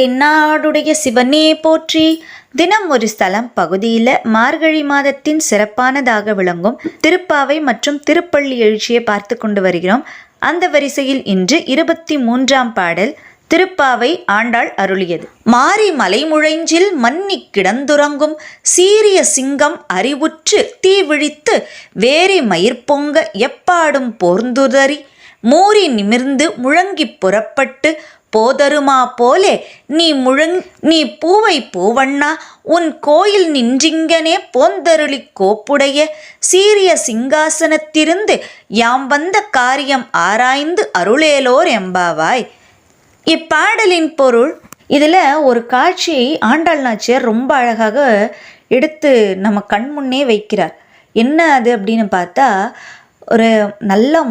தென்னாடுடைய சிவனே போற்றி. தினம் ஒரு ஸ்தலம் பகுதியில் மார்கழி மாதத்தின் சிறப்பானதாக விளங்கும் திருப்பாவை மற்றும் திருப்பள்ளி எழுச்சியை பார்த்து கொண்டு வருகிறோம். அந்த வரிசையில் இன்று இருபத்தி மூன்றாம் பாடல் திருப்பாவை ஆண்டாள் அருளியது. மாரி மலைமுழைஞ்சில் மன்னி கிடந்துறங்கும் சீரிய சிங்கம் அறிவுற்று தீ விழித்து வேரி மயிர்பொங்க எப்பாடும் போர்ந்துதறி. மூறி நிமிர்ந்து முழங்கி புறப்பட்டு போதருமா போலே? நீ முழங் நீ பூவை பூவண்ணா உன் கோயில் நின்றிங்கனே போந்தருளி கோப்புடைய சீரிய சிங்காசனத்திருந்து யாம் வந்த காரியம் ஆராய்ந்து அருளேலோர் எம்பாவாய் இப்பாடலின் பொருள் இதில் ஒரு காட்சியை ஆண்டாள் நாச்சியார் ரொம்ப அழகாக எடுத்து நம்ம கண் முன்னே வைக்கிறார். என்ன அது அப்படின்னு பார்த்தா ஒரு நல்ல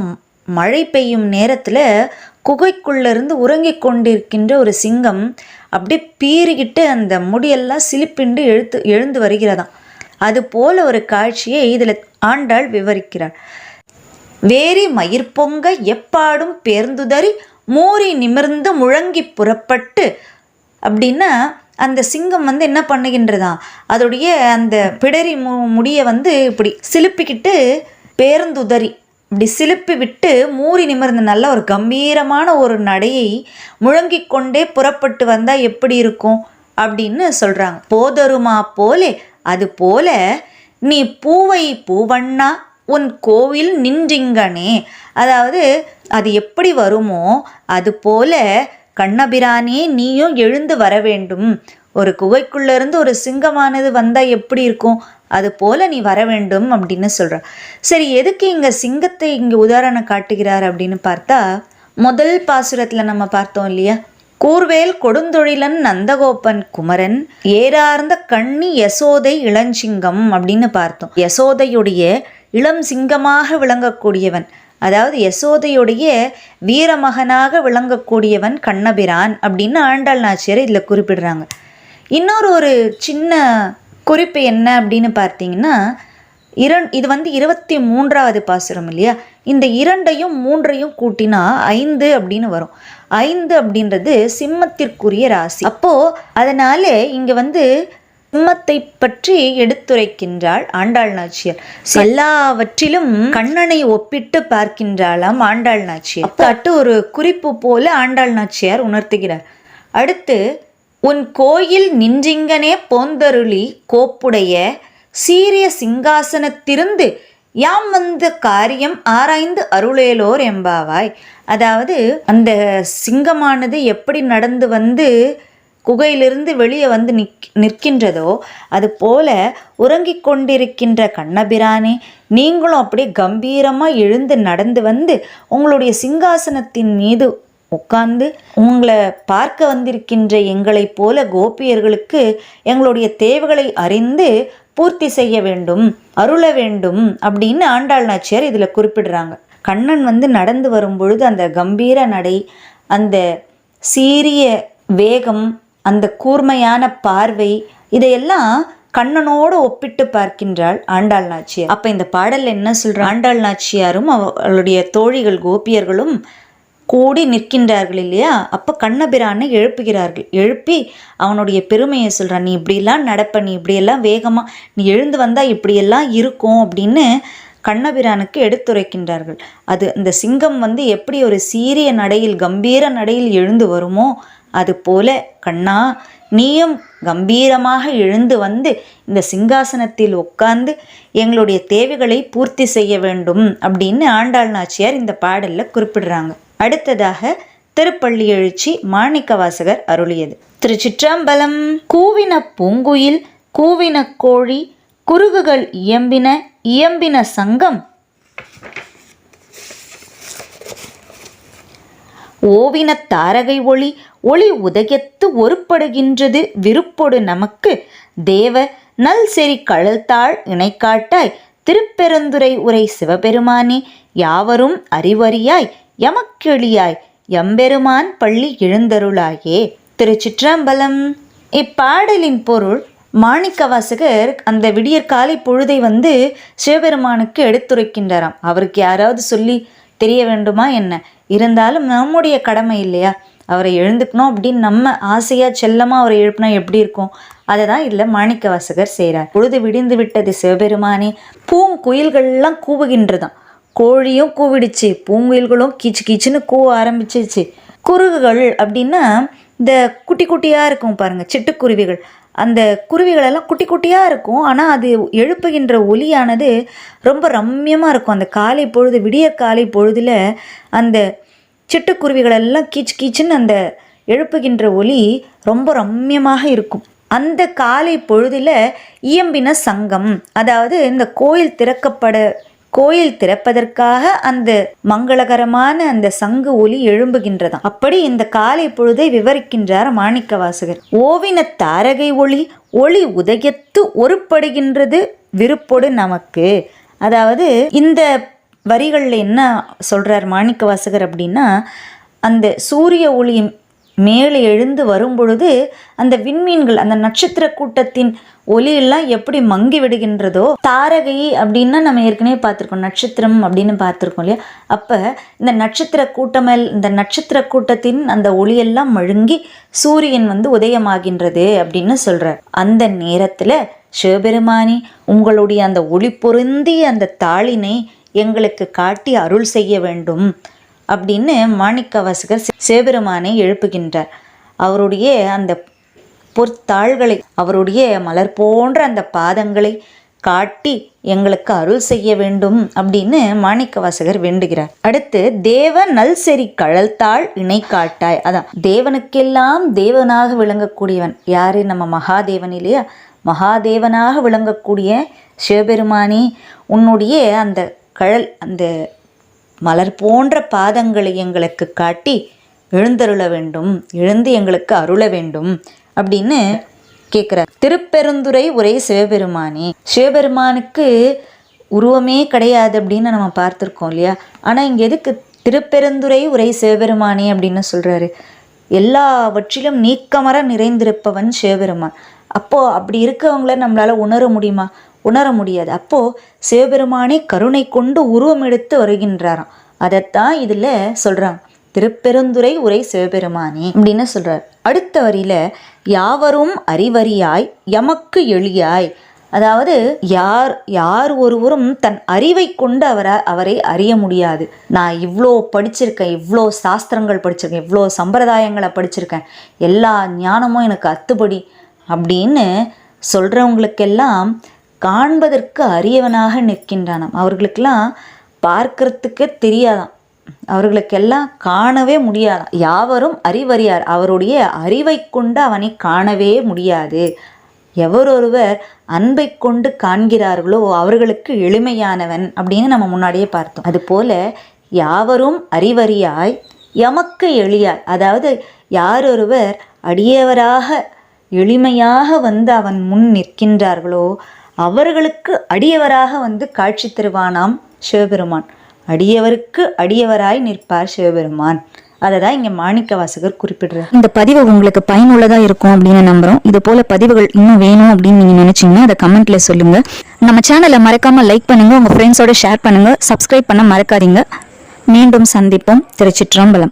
மழை பெய்யும் நேரத்தில் குகைக்குள்ளேருந்து உறங்கிக் கொண்டிருக்கின்ற ஒரு சிங்கம் அப்படியே பீறிக்கிட்டு அந்த முடியெல்லாம் சிலிப்பிண்டு எழுத்து எழுந்து வருகிறதாம். அது போல ஒரு காட்சியை இதில் ஆண்டாள் விவரிக்கிறார் வேரி மயிர் பொங்க எப்பாடும் பேர்ந்துதறி மூறி நிமிர்ந்து முழங்கி புறப்பட்டு அப்படின்னா அந்த சிங்கம் வந்து என்ன பண்ணுகின்றதாம்? அதோடைய அந்த பிடரி மு முடியை வந்து இப்படி சிலுப்பிக்கிட்டு பேருந்துதறி இப்படி சிலுப்பி விட்டு மூறி நிமிர்ந்த நல்ல ஒரு கம்பீரமான ஒரு நடையை முழங்கிக் கொண்டே புறப்பட்டு வந்தால் எப்படி இருக்கும் அப்படின்னு சொல்கிறாங்க போதருமா போலே அது போல நீ பூவை பூவண்ணா உன் கோவில் நின்றிங்கனே. அதாவது அது எப்படி வருமோ அது போல கண்ணபிரானே நீயும் எழுந்து வர வேண்டும். ஒரு குகைக்குள்ளேருந்து ஒரு சிங்கமானது வந்தால் எப்படி இருக்கும்? அது போல நீ வர வேண்டும் அப்படின்னு சொல்ற. சரி எதுக்கு இங்கே சிங்கத்தை இங்கே உதாரணம் காட்டுகிறார் அப்படின்னு பார்த்தா முதல் பாசுரத்தில் நம்ம பார்த்தோம் இல்லையா? கூர்வேல் கொடுந்தொழிலன் நந்தகோபன் குமரன் ஏறார்ந்த கண்ணி யசோதை இளஞ்சிங்கம் அப்படின்னு பார்த்தோம். யசோதையுடைய இளம் சிங்கமாக விளங்கக்கூடியவன் அதாவது யசோதையுடைய வீரமகனாக விளங்கக்கூடியவன் கண்ணபிரான் அப்படின்னு ஆண்டாள் நாச்சியார் இதில் குறிப்பிடுறாங்க. இன்னொரு ஒரு சின்ன குறிப்பு என்ன அப்படின்னு பார்த்தீங்கன்னா இரண் இது வந்து இருபத்தி மூன்றாவது பாசுரம் இல்லையா? இந்த இரண்டையும் மூன்றையும் கூட்டினா ஐந்து அப்படின்னு வரும். ஐந்து அப்படின்றது சிம்மத்திற்குரிய ராசி. அப்போ அதனால இங்க வந்து சிம்மத்தை பற்றி எடுத்துரைக்கின்றாள் ஆண்டாள் நாச்சியார். எல்லாவற்றிலும் கண்ணனை ஒப்பிட்டு பார்க்கின்றாளாம் ஆண்டாள் நாச்சியார். தட்டு ஒரு குறிப்பு போல ஆண்டாள் நாச்சியார் உணர்த்துகிறார். அடுத்து உன் கோயில் நின்றிங்கனே போந்தருளி கோப்புடைய சீரிய சிங்காசனத்திருந்து யாம் வந்த காரியம் ஆராய்ந்து அருளேலோர் எம்பாவாய் அதாவது அந்த சிங்கமானது எப்படி நடந்து வந்து குகையிலிருந்து வெளியே வந்து நிக் நிற்கின்றதோ அது போல உறங்கிக் கொண்டிருக்கின்ற கண்ணபிரானே நீங்களும் அப்படியே கம்பீரமாக எழுந்து நடந்து வந்து உங்களுடைய சிங்காசனத்தின் மீது உட்கார்ந்து உங்களை பார்க்க வந்திருக்கின்ற எங்களைப் போல கோபியர்களுக்கு எங்களுடைய தேவைகளை அறிந்து பூர்த்தி செய்ய வேண்டும் அருள வேண்டும் அப்படின்னு ஆண்டாள் நாச்சியார் இதில் குறிப்பிடுறாங்க. கண்ணன் வந்து நடந்து வரும் பொழுது அந்த கம்பீர நடை அந்த சீரிய வேகம் அந்த கூர்மையான பார்வை இதையெல்லாம் கண்ணனோடு ஒப்பிட்டு பார்க்கின்றாள் ஆண்டாள் நாச்சியார். அப்ப இந்த பாடல் என்ன சொல்ற ஆண்டாள் நாச்சியாரும் அவளுடைய தோழிகள் கோபியர்களும் கூடி நிற்கின்றார்கள் இல்லையா? அப்போ கண்ணபிரானை எழுப்புகிறார்கள். எழுப்பி அவனுடைய பெருமையை சொல்கிறான் நீ இப்படிலாம் நடப்ப. நீ இப்படியெல்லாம் வேகமாக நீ எழுந்து வந்தால் இப்படியெல்லாம் இருக்கும் அப்படின்னு கண்ணபிரானுக்கு எடுத்துரைக்கின்றார்கள். அது இந்த சிங்கம் வந்து எப்படி ஒரு சீரிய நடையில் கம்பீர நடையில் எழுந்து வருமோ அது போல கண்ணா நீயும் கம்பீரமாக எழுந்து வந்து இந்த சிங்காசனத்தில் உட்கார்ந்து எங்களுடைய தேவைகளை பூர்த்தி செய்ய வேண்டும் அப்படின்னு ஆண்டாள் நாச்சியார் இந்த பாடலில் குறிப்பிடுறாங்க. அடுத்ததாக திருப்பள்ளி எழுச்சி மாணிக்க வாசகர் அருளியது. திருச்சிற்றம்பலம் கூவின பூங்குயில் கூவின கோழி குருகுகள் இயம்பின இயம்பின சங்கம். ஓவின தாரகை ஒளி ஒளி உதயத்து ஒருப்படுகின்றது விருப்பொடு நமக்கு. தேவ நல் செறி கழல்தாள் இணைக்காட்டாய் திருப்பெருந்துரை உரை சிவபெருமானே யாவரும் அறிவறியாய் எமக்கெளியாய் எம்பெருமான் பள்ளி எழுந்தருளாயே. திருச்சிற்றம்பலம். இப்பாடலின் பொருள் மாணிக்கவாசகர் அந்த விடியற்காலை பொழுதை வந்து சிவபெருமானுக்கு எடுத்துரைக்கின்றாராம். அவருக்கு யாராவது சொல்லி தெரிய வேண்டுமா என்ன? இருந்தாலும் நம்முடைய கடமை இல்லையா? அவரை எழுந்துக்கணும் அப்படின்னு நம்ம ஆசையாக செல்லமாக அவரை எழுப்பினா எப்படி இருக்கும்? அதை தான் இல்லை மாணிக்கவாசகர் செய்கிறார் பொழுது விடிந்து விட்டது சிவபெருமானே. பூங்குயில்கள்லாம் கூவுகின்றதான் கோழியும் கூவிடுச்சு பூங்குயில்களும் கீச்சு கீச்சுன்னு கூவ ஆரம்பிச்சிச்சு குருகுகள் அப்படின்னா இந்த குட்டி குட்டியாக இருக்கும் பாருங்கள் சிட்டுக்குருவிகள் அந்த குருவிகளெல்லாம் குட்டி குட்டியாக இருக்கும் ஆனால் அது எழுப்புகின்ற ஒலியானது ரொம்ப ரம்யமாக இருக்கும். அந்த காலை பொழுது விடிய காலை பொழுதில் அந்த சிட்டுக்குருவிகளெல்லாம் கீச்சு கீச்சுன்னு அந்த எழுப்புகின்ற ஒலி ரொம்ப ரம்யமாக இருக்கும். அந்த காலை பொழுதில் இயம்பின சங்கம் அதாவது இந்த கோயில் திறக்கப்பட கோயில் திறப்பதற்காக அந்த மங்களகரமான அந்த சங்கு ஒலி எழும்புகின்றதாம். அப்படி இந்த காலை பொழுதை விவரிக்கின்றார் மாணிக்க வாசகர் ஓவின தாரகை ஒளி ஒளி உதயத்து ஒருப்படுகின்றது விருப்பொடு நமக்கு. அதாவது இந்த வரிகளில் என்ன சொல்றார் மாணிக்க வாசகர் அப்படின்னா அந்த சூரிய ஒளியும் மேலே எழுந்து வரும்பொழுது அந்த விண்மீன்கள் அந்த நட்சத்திர கூட்டத்தின் ஒளியெல்லாம் எப்படி மங்கி விடுகின்றதோ தாரகை அப்படின்னா நம்ம ஏற்கனவே பார்த்துருக்கோம் நட்சத்திரம் அப்படின்னு பார்த்துருக்கோம் இல்லையா? அப்போ இந்த நட்சத்திர கூட்டமல் இந்த நட்சத்திர கூட்டத்தின் அந்த ஒளியெல்லாம் மழுங்கி சூரியன் வந்து உதயமாகின்றது அப்படின்னு சொல்கிறார் அந்த நேரத்தில் சிவபெருமானி உங்களுடைய அந்த ஒளி பொருந்திய அந்த தாளினை எங்களுக்கு காட்டி அருள் செய்ய வேண்டும். அப்படின்னு மாணிக்கவாசகர் சிவபெருமானை எழுப்புகின்றார். அவருடைய அந்த பொற்தாள்களை அவருடைய மலர் போன்ற அந்த பாதங்களை காட்டி எங்களுக்கு அருள் செய்ய வேண்டும் அப்படின்னு மாணிக்கவாசகர் வேண்டுகிறார். அடுத்து தேவ நல் கழல்தாள் இணை காட்டாய். அதான் தேவனுக்கெல்லாம் தேவனாக விளங்கக்கூடியவன். யாரு? நம்ம மகாதேவன் இல்லையா? மகாதேவனாக விளங்கக்கூடிய சிவபெருமானி உன்னுடைய அந்த கழல் அந்த மலர் போன்ற பாதங்களை எங்களுக்கு காட்டி எழுந்தருள வேண்டும் எழுந்து எங்களுக்கு அருள வேண்டும் அப்படின்னு கேட்குறார் திருப்பெருந்துறை உரை சிவபெருமானே. சிவபெருமானுக்கு உருவமே கிடையாது அப்படின்னு நம்ம பார்த்துருக்கோம் இல்லையா? ஆனால் இங்கே எதுக்கு திருப்பெருந்துறை உரை சிவபெருமானே அப்படின்னு சொல்கிறாரு எல்லாவற்றிலும் நீக்கமர நிறைந்திருப்பவன் சிவபெருமான். அப்போது அப்படி இருக்கவங்கள நம்மளால் உணர முடியுமா? உணர முடியாது. அப்போது சிவபெருமானே கருணை கொண்டு உருவம் எடுத்து வருகின்றாராம். அதைத்தான் இதில் சொல்கிறாங்க திருப்பெருந்துறை உரை சிவபெருமானே அப்படின்னு சொல்கிறார் அடுத்த வரியில யாவரும் அறிவறியாய் எமக்கு எளியாய் அதாவது யார் யார் ஒருவரும் தன் அறிவை கொண்டு அவரை அவரை அறிய முடியாது. நான் இவ்வளோ படிச்சிருக்கேன் இவ்வளோ சாஸ்திரங்கள் படிச்சிருக்கேன் இவ்வளோ சம்பிரதாயங்களை படிச்சிருக்கேன் எல்லா ஞானமும் எனக்கு அத்துப்படி அப்படின்னு சொல்கிறவங்களுக்கெல்லாம் காண்பதற்கு அரியவனாக நிற்கின்றானாம். அவர்களுக்கெல்லாம் பார்க்கறதுக்கு தெரியாதாம். அவர்களுக்கெல்லாம் காணவே முடியாதாம். யாவரும் அறிவறியார். அவருடைய அறிவை கொண்டு அவனை காணவே முடியாது. எவரொருவர் அன்பை கொண்டு காண்கிறார்களோ அவர்களுக்கு எளிமையானவன் அப்படின்னு நம்ம முன்னாடியே பார்த்தோம். அதுபோல யாவரும் அறிவறியாய் எமக்கு எளியாய். அதாவது யாரொருவர் அடியவராக எளிமையாக வந்து அவன் முன் நிற்கின்றார்களோ அவர்களுக்கு அடியவராக வந்து காட்சி தருவானாம் சிவபெருமான். அடியவருக்கு அடியவராய் நிற்பார் சிவபெருமான். அதை தான் இங்கே மாணிக்க வாசகர் குறிப்பிடுறார். இந்த பதிவு உங்களுக்கு பயனுள்ளதாக இருக்கும் அப்படின்னு நம்புகிறோம் இது போல பதிவுகள் இன்னும் வேணும் அப்படின்னு நீங்கள் நினச்சிங்கன்னா அதை கமெண்ட்டில் சொல்லுங்கள் நம்ம சேனலை மறக்காமல் லைக் பண்ணுங்கள் உங்கள் ஃப்ரெண்ட்ஸோட ஷேர் பண்ணுங்கள் சப்ஸ்கிரைப் பண்ண மறக்காதீங்க. மீண்டும் சந்திப்போம். திருச்சிற்றம்பலம்.